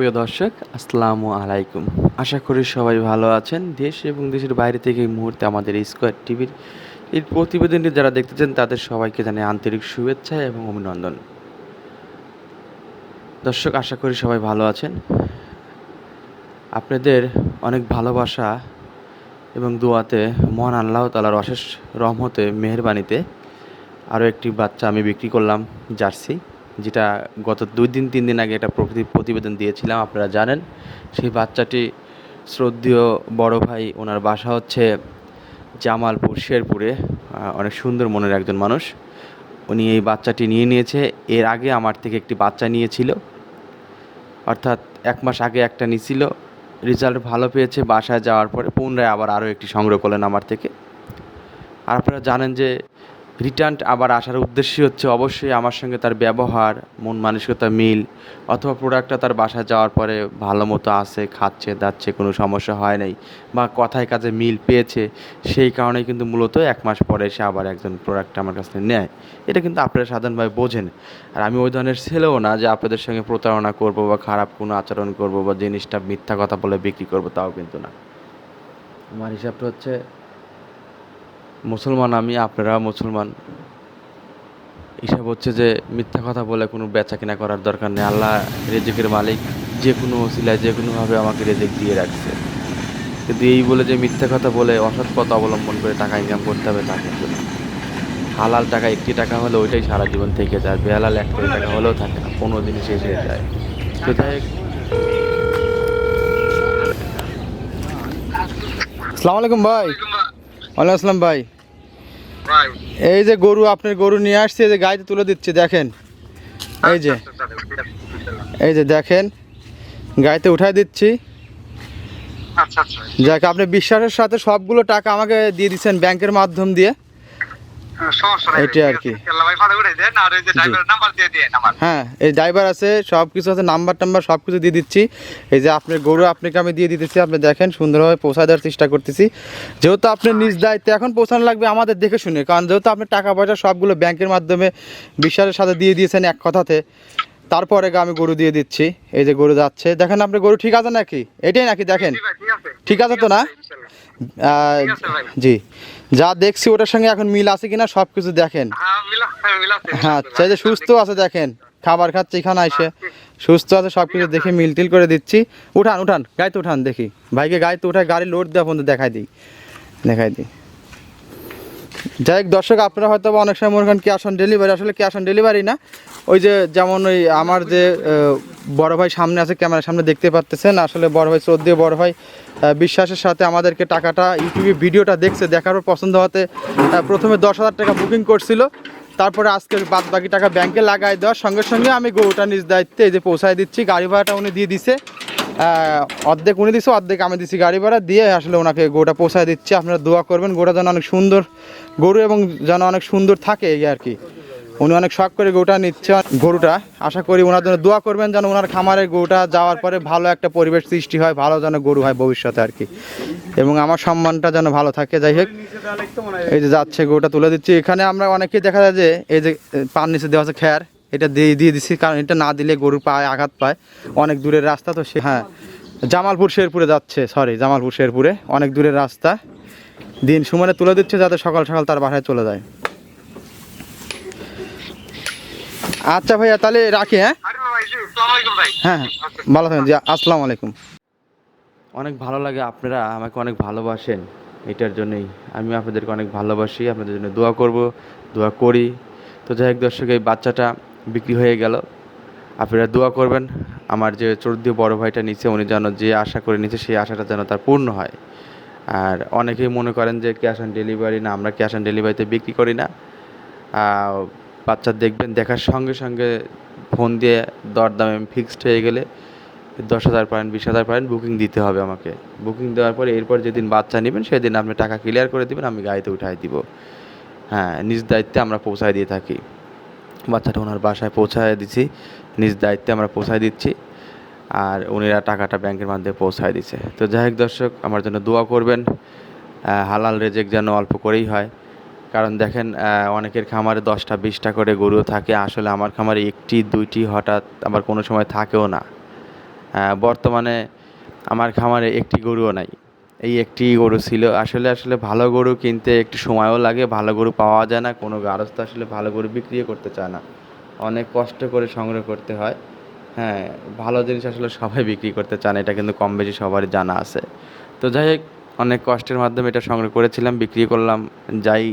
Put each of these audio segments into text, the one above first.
সুপ্রিয় দর্শক, আসসালামু আলাইকুম। আশা করি সবাই ভালো আছেন। দেশ এবং দেশের বাইরে থেকে এই মুহূর্তে আমাদের স্কোয়ার টিভির এই প্রতিবেদনটি যারা দেখতেছেন তাদের সবাইকে জানাই আন্তরিক শুভেচ্ছা এবং অভিনন্দন। দর্শক, আশা করি সবাই ভালো আছেন। আপনাদের অনেক ভালোবাসা এবং দোয়াতে মহান আল্লাহ তালার অশেষ রহমতে, মেহরবানিতে আরও একটি বাচ্চা আমি বিক্রি করলাম, জার্সি। যেটা গত দুই দিন, তিন দিন আগে একটা প্রকৃতি প্রতিবেদন দিয়েছিলাম, আপনারা জানেন। সেই বাচ্চাটি শ্রদ্ধেয় বড় ভাই, ওনার বাসা হচ্ছে জামালপুর, শেরপুরে। অনেক সুন্দর মনের একজন মানুষ। উনি এই বাচ্চাটি নিয়ে নিয়েছে। এর আগে আমার থেকে একটি বাচ্চা নিয়েছিল। অর্থাৎ এক মাস আগে একটা নিছিল রেজাল্ট ভালো পেয়েছে, বাসায় যাওয়ার পরে পুনরায় আবার আরও একটি সংগ্রহ করলেন আমার থেকে। আর আপনারা জানেন যে রিটার্ন আবার আসার উদ্দেশ্য হচ্ছে অবশ্যই আমার সঙ্গে তার ব্যবহার, মন মানসিকতা মিল, অথবা প্রোডাক্টটা তার বাসায় যাওয়ার পরে ভালো মতো আসে খাচ্ছে, দাচ্ছে, কোনো সমস্যা হয় নাই, বা কথায় কাজে মিল পেয়েছে, সেই কারণেই কিন্তু মূলত এক মাস পরে এসে আবার একজন প্রোডাক্ট আমার কাছ থেকে নেয়। এটা কিন্তু আপনারা সাধারণভাবে বোঝেন। আর আমি ওই ধরনের ছেলেও না যে আপনাদের সঙ্গে প্রতারণা করব বা খারাপ কোনো আচরণ করব বা জিনিসটা মিথ্যা কথা বলে বিক্রি করব, তাও কিন্তু না। আমার হিসাবটা হচ্ছে মুসলমান, আমি আপনারা মুসলমান। হিসাব হচ্ছে যে মিথ্যা কথা বলে কোনো বেচা কিনা করার দরকার নেই। আল্লাহ রেজেকের মালিক, যে কোনো ওসিলায়, যে কোনোভাবে আমাকে রেজেক দিয়ে রাখছে। কিন্তু এই বলে যে মিথ্যা কথা বলে অসৎ পথ অবলম্বন করে টাকা ইনকাম করতে হবে, তা কিন্তু হালাল টাকা, একটি টাকা হলে ওইটাই সারা জীবন থেকে যায়। বেহালাল এক কোটি টাকা হলেও থাকে না পনেরো দিনে শেষ হয়ে যায়। তো যাই আসসালামু আলাইকুম ভাই। ওয়ালাইকুম আসসালাম ভাই। এই যে গরু আপনার গরু নিয়ে আসছে এই যে গাড়িতে তুলে দিচ্ছে দেখেন। এই যে এই যে দেখেন গাড়িতে উঠাই দিচ্ছি। আচ্ছা আচ্ছা। যাক আপনি বিশ্বাসের সাথে সবগুলো টাকা আমাকে দিয়ে দিচ্ছেন ব্যাংকের মাধ্যম দিয়ে। আর কি। নাম্বার হ্যাঁ এই ড্রাইভার আছে সব কিছু আছে নাম্বার টাম্বার সব কিছু দিয়ে দিচ্ছি। এই যে আপনার গরু আপনাকে আমি দিয়ে দিতেছি আপনি দেখেন সুন্দরভাবে পৌঁছায় দেওয়ার চেষ্টা করতেছি। যেহেতু আপনার নিজ দায়িত্বে এখন পৌঁছানো লাগবে আমাদের দেখে শুনে কারণ যেহেতু আপনি টাকা পয়সা সবগুলো ব্যাংকের মাধ্যমে বিশ্বাসের সাথে দিয়ে দিয়েছেন এক কথাতে তারপরে গা আমি গরু দিয়ে দিচ্ছি। এই যে গরু যাচ্ছে দেখেন আপনার গরু ঠিক আছে নাকি? এটাই নাকি দেখেন। ঠিক আছে। তো না? জি। যা দেখছি ওটার সঙ্গে এখন মিল আছে কিনা সব কিছু দেখেন। হ্যাঁ হ্যাঁ হ্যাঁ এই যে সুস্থ আছে দেখেন। খাবার খাচ্ছে এখানে এসে সুস্থ আছে সব কিছু দেখে মিল টিল করে দিচ্ছি। উঠান উঠান গাড়িতে উঠান দেখি। ভাইকে গাড়িতে উঠায় গাড়ি লোড দেওয়া পর্যন্ত দেখাই দিই। দেখাই দিই। যাই দর্শক, আপনারা হয়তো অনেক সময় মনে করেন ক্যাশ অন ডেলিভারি আসলে ক্যাশ অন ডেলিভারি না। ওই যে যেমন ওই আমার যে বড় ভাই সামনে আছে, ক্যামেরার সামনে দেখতে পাচ্তেছেন আসলে বড় ভাই শ্রদ্ধেয় বড় ভাই বিশ্বাসের সাথে আমাদেরকে টাকাটা ইউটিউবে ভিডিওটা দেখছে, দেখার পর পছন্দ হতে প্রথমে দশ হাজার টাকা বুকিং করছিল। তারপরে আজকে বাদ বাকি টাকা ব্যাংকে লাগাই দেওয়ার সঙ্গে সঙ্গে আমি গরুটা নিজ দায়িত্বে এই যে পৌঁছায় দিচ্ছি, গাড়ি ভাড়াটা উনি দিয়ে দিছে। অর্ধেক উনি দিছে, অর্ধেক আমি দিচ্ছি গাড়ি ভাড়া। দিয়ে আসলে ওনাকে গরুটা পৌঁছায় দিচ্ছি। আপনারা দোয়া করবেন গোটা যেন অনেক সুন্দর গরু এবং যেন অনেক সুন্দর থাকে এই আর কি। উনি অনেক শখ করে গরুটা নিচ্ছে, গরুটা। আশা করি ওনার জন্য দোয়া করবেন যেন ওনার খামারে গরুটা যাওয়ার পরে ভালো একটা পরিবেশ সৃষ্টি হয়, ভালো যেন গরু হয় ভবিষ্যতে আর কি। এবং আমার সম্মানটা যেন ভালো থাকে, যাই হোক। এই যে যাচ্ছে, গরুটা তুলে দিচ্ছি। এখানে আমরা অনেকেই দেখা যায় যে, এই যে পান নিচে দেওয়া আছে খ্যার। এটা দিয়ে দিয়ে দিচ্ছি কারণ এটা না দিলে গরুর পায়ে, আঘাত পায়। অনেক দূরের রাস্তা তো সে হ্যাঁ। জামালপুর, শেরপুরে যাচ্ছে সরি জামালপুর, শেরপুরে। অনেক দূরের রাস্তা। দিন সুমানে তুলে দিচ্ছে যাতে সকাল সকাল তার বাসায় চলে যায়। আচ্ছা ভাইয়া, তাহলে রাখি হ্যাঁ? হ্যাঁ হ্যাঁ। ভালো থাকেন, জি, আসসালামু আলাইকুম। অনেক ভালো লাগে, আপনারা আমাকে অনেক ভালোবাসেন, এটার জন্যই। আমি আপনাদেরকে অনেক ভালোবাসি, আপনাদের জন্য দোয়া করব, দোয়া করি। তো যাই হোক দর্শক, এই বাচ্চাটা বিক্রি হয়ে গেল। আপনারা দোয়া করবেন, আমার যে চৌদ্দীয় বড় ভাইটা নিচে উনি যেন যে আশা করে নিচে সেই আশাটা যেন তার পূর্ণ হয়। আর অনেকেই মনে করেন যে ক্যাশ অন ডেলিভারি না, আমরা ক্যাশ অন ডেলিভারিতে বিক্রি করি না। বাচ্চা দেখবেন, দেখার সঙ্গে সঙ্গে ফোন দিয়ে দরদামে ফিক্সড হয়ে গেলে দশ হাজার পারেন, বিশ হাজার পারেন বুকিং দিতে হবে আমাকে। বুকিং দেওয়ার পরে এরপর যেদিন বাচ্চা নেবেন, সেদিন আপনি টাকা ক্লিয়ার করে দেবেন, আমি গাড়িতে উঠাই দিব। হ্যাঁ নিজ দায়িত্বে আমরা পৌঁছায় দিয়ে থাকি। বাচ্চাটা ওনার বাসায় পৌঁছায় দিচ্ছি নিজ দায়িত্বে আমরা পৌঁছায় দিচ্ছি, আর উনিরা টাকাটা ব্যাংকের মাধ্যমে পৌঁছায় দিচ্ছে তো যাই হোক দর্শক, আমার জন্য দোয়া করবেন হালাল রেজেক যেন অল্প করেই হয়। কারণ দেখেন অনেকের খামারে দশটা, বিশটা করে গরু থাকে, আসলে আমার খামারে একটি, দুইটি হঠাৎ আবার কোনো সময় থাকেও না। বর্তমানে আমার খামারে একটি গরুও নাই। এই একটি গরু ছিল। আসলে আসলে ভালো গরু কিনতে একটু সময়ও লাগে, ভালো গরু পাওয়া যায় না। কোনো গারস্থ আসলে ভালো গরু বিক্রিও করতে চায় না। অনেক কষ্ট করে সংগ্রহ করতে হয়। হ্যাঁ ভালো জিনিস আসলে সবাই বিক্রি করতে চান এটা কিন্তু কম বেশি সবারই জানা আছে। তো যাই হোক, অনেক কষ্টের মাধ্যমে এটা সংগ্রহ করেছিলাম, বিক্রি করলাম, যাই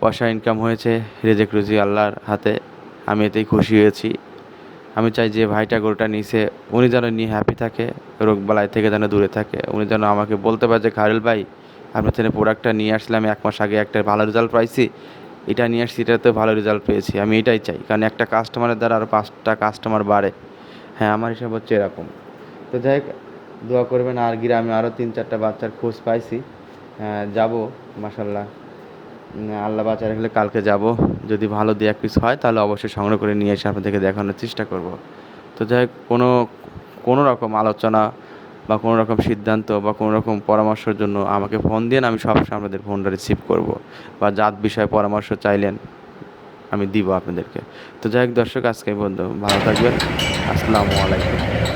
পয়সা ইনকাম হয়েছে রেজেক রুজি আল্লাহর হাতে, আমি এতেই খুশি হয়েছি। আমি চাই যে ভাইটা গরুটা নিছে, উনি যেন নিয়ে হ্যাপি থাকে, রোগ বালাই থেকে যেন দূরে থাকে। উনি যেন আমাকে বলতে পারে যে, খায়রুল ভাই, আপনার থেকে প্রোডাক্টটা নিয়ে আসলাম, এক মাস আগে একটা ভালো রেজাল্ট পাইছি। এটা নিয়ে আসছি, এটাতে ভালো রেজাল্ট পেয়েছি। আমি এটাই চাই, কারণ একটা কাস্টমারের দ্বারা আরও পাঁচটা কাস্টমার বাড়ে। হ্যাঁ আমার হিসাব হচ্ছে এরকম। তো যাই হোক, দোয়া করবেন, আর গ্রামে আরও তিন চারটা বাচ্চার খোঁজ পাইছি। হ্যাঁ যাব মাসাল্লাহ আল্লাহ বাঁচা রাখলে কালকে যাব। যদি ভালো দু এক পিস হয়, তাহলে অবশ্যই সংগ্রহ করে নিয়ে এসে আপনাদেরকে দেখানোর চেষ্টা করব। তো যাই কোনো কোনো রকম আলোচনা বা কোনো রকম সিদ্ধান্ত বা কোনো রকম পরামর্শের জন্য আমাকে ফোন দিন আমি সবসময় আপনাদের ফোনটা রিসিভ করব। বা জাত বিষয়ে পরামর্শ চাইলেন, আমি দিব আপনাদেরকে। তো যাই হোক, দর্শক, আজকে বন্ধু ভালো থাকবেন। আসসালামু আলাইকুম।